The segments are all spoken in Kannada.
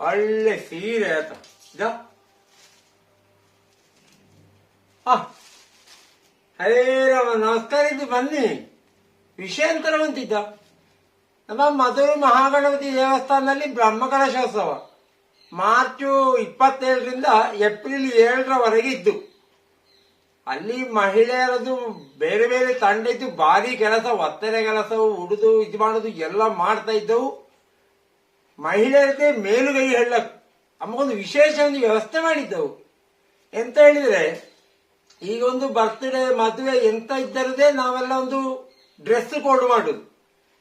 ಒಳ್ಳೆ ಸೀರೆ ಆಯ್ತ. ಆ, ಹರೇ ರಾಮ ನಮಸ್ಕಾರ ಇದು ಬನ್ನಿ. ವಿಷಯ ಎಂತರ ಬಂತಿದ್ದ ನಮ್ಮ ಮಧುರ ಮಹಾಗಣಪತಿ ದೇವಸ್ಥಾನದಲ್ಲಿ ಬ್ರಹ್ಮಕಲಶೋತ್ಸವ. ಮಾರ್ಚು ಇಪ್ಪತ್ತೇಳರಿಂದ ಏಪ್ರಿಲ್ ಏಳರವರೆಗೆ ಇದ್ದು. ಅಲ್ಲಿ ಮಹಿಳೆಯರದು ಬೇರೆ ಬೇರೆ ತಂಡ ಇದ್ದು ಭಾರಿ ಕೆಲಸ ಒತ್ತರೆ ಕೆಲಸ ಉಡಿದು ಇದು ಮಾಡೋದು ಎಲ್ಲ ಮಾಡ್ತಾ ಇದ್ದವು. ಮಹಿಳೆಯರದೇ ಮೇಲುಗೈ ಹೇಳಕ್ ಅಮ್ಮಗೊಂದು ವಿಶೇಷ ಒಂದು ವ್ಯವಸ್ಥೆ ಮಾಡಿದ್ದವು. ಎಂತ ಹೇಳಿದ್ರೆ, ಈಗ ಒಂದು ಬರ್ತ್ಡೇ ಮದುವೆ ಎಂತ ಇದ್ದರದೇ ನಾವೆಲ್ಲ ಒಂದು ಡ್ರೆಸ್ ಕೋಡ್ ಮಾಡುದು.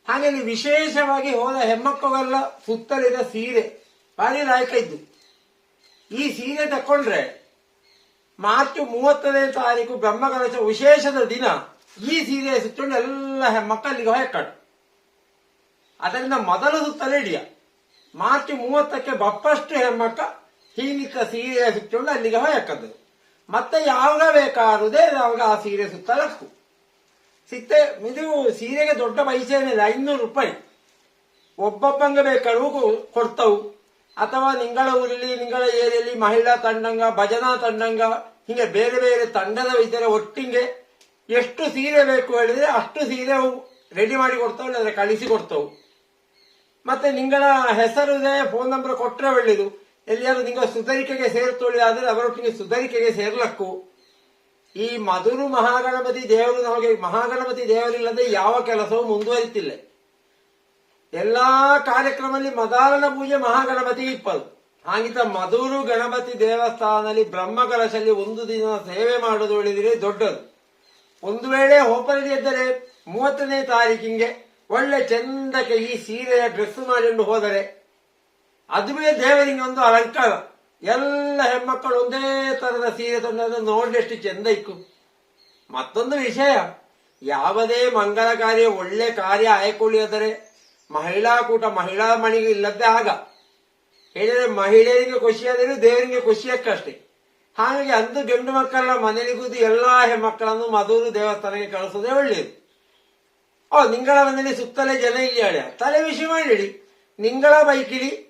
ಹಾಗೆ ವಿಶೇಷವಾಗಿ ಹೋದ ಹೆಮ್ಮಕ್ಕವೆಲ್ಲ ಸುತ್ತಲಿದ ಸೀರೆ, ಭಾರಿ ಲಾಯಕ ಇದ್ದು ಈ ಸೀರೆ ತಕೊಂಡ್ರೆ ಮಾರ್ಚ್ ಮೂವತ್ತನೇ ತಾರೀಕು ಬ್ರಹ್ಮಕಲಶ ವಿಶೇಷದ ದಿನ ಈ ಸೀರೆ ಸುತ್ತಕೊಂಡು ಎಲ್ಲ ಹೆಮ್ಮಕ್ಕಲ್ಲಿಗೆ ಹೊಯ್ಕಟ್ಟು ಅದರಿಂದ ಸುತ್ತಲೇ ಸುತ್ತಲೇಡಿಯ ಮಾರ್ಚ್ ಮೂವತ್ತಕ್ಕೆ ಬಪ್ಪಷ್ಟು ಹೆಮ್ಮಕ್ಕ ಹೀನಿಕ ಸೀರೆ ಸುತ್ತಕೊಂಡು ಅಲ್ಲಿಗೆ ಹೋಯಕ್ಕದ್ದು. ಮತ್ತೆ ಯಾವಾಗ ಬೇಕಾರುದೇ ಯಾವಾಗ ಆ ಸೀರೆ ಸುತ್ತಲಕ್ಕು ಸಿತ್ತೆ, ಇದು ಸೀರೆಗೆ ದೊಡ್ಡ ಪೈಸೆ ಏನಿಲ್ಲ, ಐನೂರು ರೂಪಾಯಿ. ಒಬ್ಬೊಬ್ಬಂಗೆ ಬೇಕಾದ್ರೂ ಕೊಡ್ತವು. ಅಥವಾ ನಿಂಗಳ ಊರಲ್ಲಿ ನಿಂಗಳ ಏರಿಯಲ್ಲಿ ಮಹಿಳಾ ತಂಡಂಗ, ಭಜನಾ ತಂಡಂಗ, ಹಿಂಗೆ ಬೇರೆ ಬೇರೆ ತಂಡದ ಇದ್ದರೆ ಒಟ್ಟಿಗೆ ಎಷ್ಟು ಸೀರೆ ಬೇಕು ಹೇಳಿದ್ರೆ ಅಷ್ಟು ಸೀರೆ ರೆಡಿ ಮಾಡಿ ಕೊಡ್ತಾವೆ, ಇಲ್ಲದ್ರೆ ಕಳಿಸಿ ಕೊಡ್ತಾವು. ಮತ್ತೆ ನಿಂಗಳ ಹೆಸರು ಫೋನ್ ನಂಬರ್ ಕೊಟ್ಟರೆ ಒಳ್ಳೇದು. ಎಲ್ಲಿಯಾದ್ರೂ ನಿಂಗ ಸುಧಾರಿಕೆಗೆ ಸೇರ್ತೊಳ್ಳಿ ಆದ್ರೆ ಅವರೊಟ್ಟಿಗೆ ಸುಧಾರಿಕೆಗೆ ಸೇರ್ಲಕ್ಕು. ಈ ಮಧುರು ಮಹಾಗಣಪತಿ ದೇವರು ನಮಗೆ ಮಹಾಗಣಪತಿ ದೇವರಿಲ್ಲದೆ ಯಾವ ಕೆಲಸವೂ ಮುಂದುವರಿತಿಲ್ಲ. ಎಲ್ಲಾ ಕಾರ್ಯಕ್ರಮದಲ್ಲಿ ಮದಾರಣ ಪೂಜೆ ಮಹಾಗಣಪತಿ ಇಪ್ಪದು. ಹಾಗಿದ್ದ ಮಧುರು ಗಣಪತಿ ದೇವಸ್ಥಾನದಲ್ಲಿ ಬ್ರಹ್ಮ ಕಲಶಲ್ಲಿ ಒಂದು ದಿನ ಸೇವೆ ಮಾಡೋದು ಹೇಳಿದ್ರೆ ದೊಡ್ಡದು. ಒಂದು ವೇಳೆ ಹೋಪರಿಗೆ ಎದ್ದರೆ ಮೂವತ್ತನೇ ತಾರೀಕಿಗೆ ಒಳ್ಳೆ ಚಂದಕ್ಕೆ ಈ ಸೀರೆಯ ಡ್ರೆಸ್ ಮಾಡಿಕೊಂಡು ಹೋದರೆ ಅದುವೇ ದೇವರಿಗೆ ಒಂದು ಅಲಂಕಾರ. ಎಲ್ಲ ಹೆಣ್ಮಕ್ಕಳು ಒಂದೇ ತರದ ಸೀರೆ ತಂದ್ರೆ ನೋಡ್ಲಿಷ್ಟು ಚೆಂದ ಇಕ್ಕು. ಮತ್ತೊಂದು ವಿಷಯ, ಯಾವುದೇ ಮಂಗಲ ಕಾರ್ಯ, ಒಳ್ಳೆ ಕಾರ್ಯ ಆಯ್ಕೊಳ್ಳಿದರೆ ಮಹಿಳಾ ಕೂಟ ಮಹಿಳಾ ಮಣಿಗೆ ಇಲ್ಲದ್ದೇ ಆಗ. ಹೇಳಿದ್ರೆ ಮಹಿಳೆಯರಿಗೆ ಖುಷಿಯಾದರೆ ದೇವರಿಗೆ ಖುಷಿಯಕ್ಕಷ್ಟೇ ಹಾಗಾಗಿ ಅಂದು ಗಂಡು ಮಕ್ಕಳ ಮನೆಗೂದು ಎಲ್ಲಾ ಹೆಣ್ಮಕ್ಕಳನ್ನು ಮಧುರು ದೇವಸ್ಥಾನಕ್ಕೆ ಕಳಿಸೋದೇ ಒಳ್ಳೆಯದು. ಓ, ನಿಂಗಳ ಮನೆಯಲ್ಲಿ ಸುತ್ತಲೇ ಜನ ಇಲ್ಲಿಯಾಳೆ. ತಲೆ ವಿಷಯ ಮಾಡಿಡಿ. ನಿಂಗಳ ಬೈಕಿಳಿ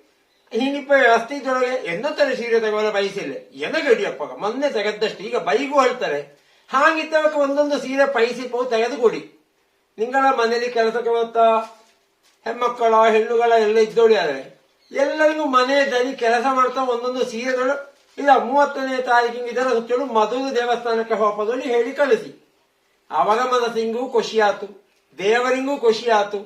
ಹೀನಿಪ್ಪ ವ್ಯವಸ್ಥೆ ಇದ್ದೊಳಗೆ ಎನ್ನತ್ತಾರೆ ಸೀರೆ ತಗೋಲ್ಲ ಬಯಸಿಲ್ಲ. ಎನಗಡಿಯಪ್ಪ ಮೊನ್ನೆ ತೆಗೆದಷ್ಟು ಈಗ ಬೈಗೂ ಹೇಳ್ತಾರೆ. ಹಾಗಿದ್ದವಕ್ಕೆ ಒಂದೊಂದು ಸೀರೆ ಪೈಸಿಪ್ಪವು ತೆಗೆದುಕೊಡಿ. ನಿಂಗಳ ಮನೆಯಲ್ಲಿ ಕೆಲಸಕ್ಕೆ ಹೋಗ್ತಾ ಹೆಮ್ಮಕ್ಕಳ ಹೆಣ್ಣುಗಳ ಎಲ್ಲ ಇದ್ದೋಳಿ ಆದರೆ ಎಲ್ಲರಿಗೂ ಮನೆ ದನಿ ಕೆಲಸ ಮಾಡ್ತಾ ಒಂದೊಂದು ಸೀರೆಗಳು. ಇಲ್ಲ ಮೂವತ್ತನೇ ತಾರೀಕಿಗೆ ಇದರ ಸುತ್ತಲೂ ಮದುವೆ ದೇವಸ್ಥಾನಕ್ಕೆ ಹೋಗೋದು ಹೇಳಿ ಕಳಿಸಿ. ಅವರ ಮನಸ್ಸಿಂಗೂ ಖುಷಿ ಆತು ದೇವರಿಗೂ ಖುಷಿ ಆತು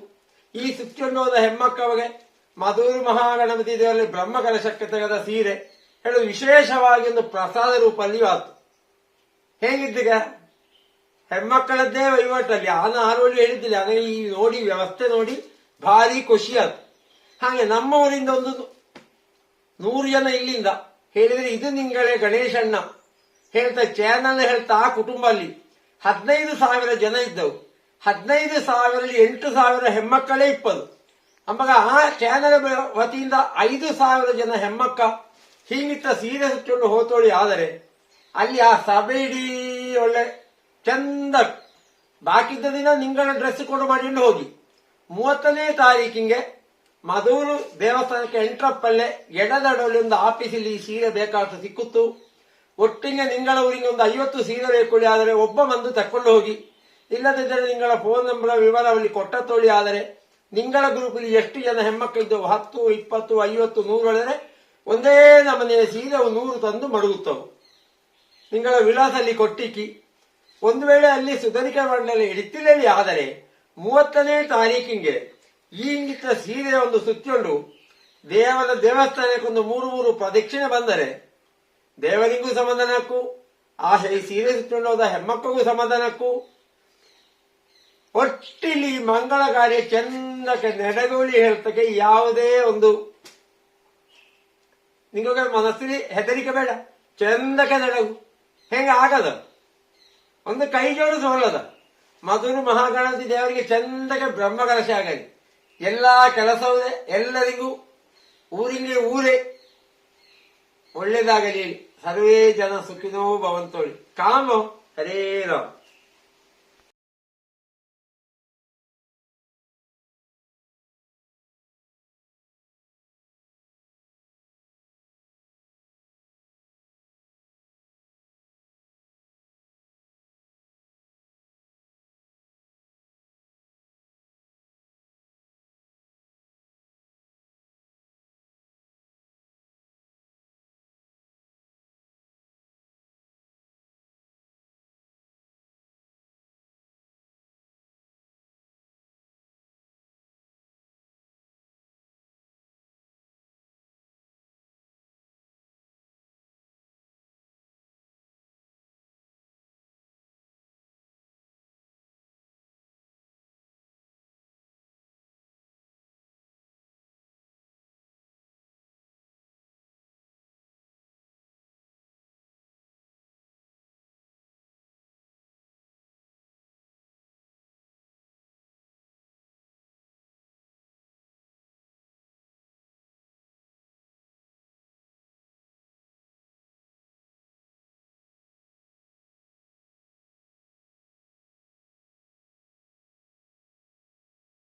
ಈ ಸುತ್ತಿಕೊಂಡು ಹೋದ ಹೆಮ್ಮಕ್ಕವಗೆ ಮಧುರು ಮಹಾಗಣಪತಿ ದೇವರಲ್ಲಿ ಬ್ರಹ್ಮ ಕಲಶಕ್ಕೆ ತೆಗೆದ ಸೀರೆ ಹೇಳು ವಿಶೇಷವಾಗಿ ಒಂದು ಪ್ರಸಾದ ರೂಪಲ್ಲಿಯೂ ಆತು. ಹೇಗಿದ್ದೀಗ? ಹೆಮ್ಮಕ್ಕಳದ್ದೇ ವಹಿವಾಟಲ್ಲಿ ಆನ ಆರೋಳಿ ಹೇಳಿದ್ದಿಲ್ಲ. ಅದೇ ಈ ನೋಡಿ ವ್ಯವಸ್ಥೆ ನೋಡಿ ಭಾರಿ ಖುಷಿ ಆತು ಹಾಗೆ ನಮ್ಮ ಊರಿಂದ ಒಂದು ನೂರು ಜನ ಇಲ್ಲಿಂದ ಹೇಳಿದ್ರೆ ಇದು ನಿಂಗಳೇ ಗಣೇಶಣ್ಣ ಹೇಳ್ತಾ, ಚಾನಲ್ ಹೇಳ್ತಾ, ಆ ಕುಟುಂಬ ಅಲ್ಲಿ ಹದಿನೈದು ಸಾವಿರ ಜನ ಇದ್ದವು. ಹದಿನೈದು ಸಾವಿರದಲ್ಲಿ ಎಂಟು ಸಾವಿರ ಹೆಮ್ಮಕ್ಕಳೇ ಇಪ್ಪದು. ಅಂಬಾಗ, ಆ ಚಾನಲ್ ವತಿಯಿಂದ ಐದು ಸಾವಿರ ಜನ ಹೆಮ್ಮಕ್ಕ ಹೀಗಿತ್ತ ಸೀರೆ ಸುತ್ತಕೊಂಡು ಹೋತೋಳಿ. ಆದರೆ ಅಲ್ಲಿ ಆ ಸಭೆ ಇಡೀ ಒಳ್ಳೆ ಚಂದ. ಬಾಕಿದ್ದ ದಿನ ನಿಂಗಳ ಡ್ರೆಸ್ ಕೊಡು ಮಾಡಿಕೊಂಡು ಹೋಗಿ. ಮೂವತ್ತನೇ ತಾರೀಕಿಗೆ ಮಧೂರು ದೇವಸ್ಥಾನಕ್ಕೆ ಎಂಟ್ರಪ್ಪಲ್ಲೇ ಎಡದಡಲ್ಲಿ ಒಂದು ಆಫೀಸಲ್ಲಿ ಈ ಸೀರೆ ಬೇಕಾದ ಸಿಕ್ಕುತ್ತು. ಒಟ್ಟಿಗೆ ನಿಂಗಳ ಊರಿಗೆ ಒಂದು ಐವತ್ತು ಸೀರೆ ಬೇಕು. ಆದರೆ ಒಬ್ಬ ಬಂದು ತಕ್ಕೊಂಡು ಹೋಗಿ. ಇಲ್ಲದಿದ್ದರೆ ನಿಂಗಳ ಫೋನ್ ನಂಬರ್ ವಿವರ ಅಲ್ಲಿ ಕೊಟ್ಟ ತೋಳಿ ಆದರೆ ನಿಂಗಳ ಗ್ರೂಪಲ್ಲಿ ಎಷ್ಟು ಜನ ಹೆಮ್ಮಕ್ಳಿದ್ದವು ಹತ್ತು, ಇಪ್ಪತ್ತು, ಐವತ್ತು ನೂರೊಳಗೆ ಒಂದೇ ನಮನೆಯ ಸೀರೆ ಅವು ನೂರು ತಂದು ಮಡಗುತ್ತವು. ನಿಂಗಳ ವಿಳಾಸಲ್ಲಿ ಕೊಟ್ಟಿಕ್ಕಿ, ಒಂದು ವೇಳೆ ಅಲ್ಲಿ ಸುಧಾರಿಕೆ ಮಂಡಳಿ ಇಡಿತಿಲಲ್ಲಿ ಆದರೆ ಮೂವತ್ತನೇ ತಾರೀಕಿಗೆ ಈ ಇಂಗಿತ ಸೀರೆ ಒಂದು ಸುತ್ತಿಕೊಂಡು ದೇವರ ದೇವಸ್ಥಾನಕ್ಕೆ ಒಂದು ಮೂರು ಮೂರು ಪ್ರದಕ್ಷಿಣೆ ಬಂದರೆ ದೇವರಿಗೂ ಸಮಾಧಾನಕ್ಕೂ, ಆ ಸೀರೆ ಸುತ್ತಿಕೊಂಡು ಹೋದ ಹೆಮ್ಮಕ್ಕಗೂ ಸಮಾಧಾನಕ್ಕೂ ಒಟ್ಟಿಲಿ ಮಂಗಳ ಕಾರ್ಯ ಚಂದಕ್ಕೆ ನೆಡಗೋಳಿ ಹೇಳ್ತಕ್ಕೆ ಯಾವುದೇ ಒಂದು ನಿಮಗೆ ಮನಸ್ಸಿಗೆ ಹೆದರಿಕೆ ಬೇಡ ಚಂದಕ್ಕೆ ನೆಡಗು ಹೆಂಗ ಆಗದ? ಒಂದು ಕೈ ಜೋಡು ಸೋಲದ. ಮಧುರು ಮಹಾಗಣಪತಿ ದೇವರಿಗೆ ಚಂದಕ್ಕೆ ಬ್ರಹ್ಮಕಲಶ ಆಗಲಿ. ಎಲ್ಲಾ ಕೆಲಸವೂ ಎಲ್ಲರಿಗೂ. ಊರಿಗೆ ಊರೇ. ಒಳ್ಳೇದಾಗಲಿ. ಸರ್ವೇ ಜನ ಸುಖಿನೋ ಭವಂತೋಳಿ. ಕಾಮ ಹರೇ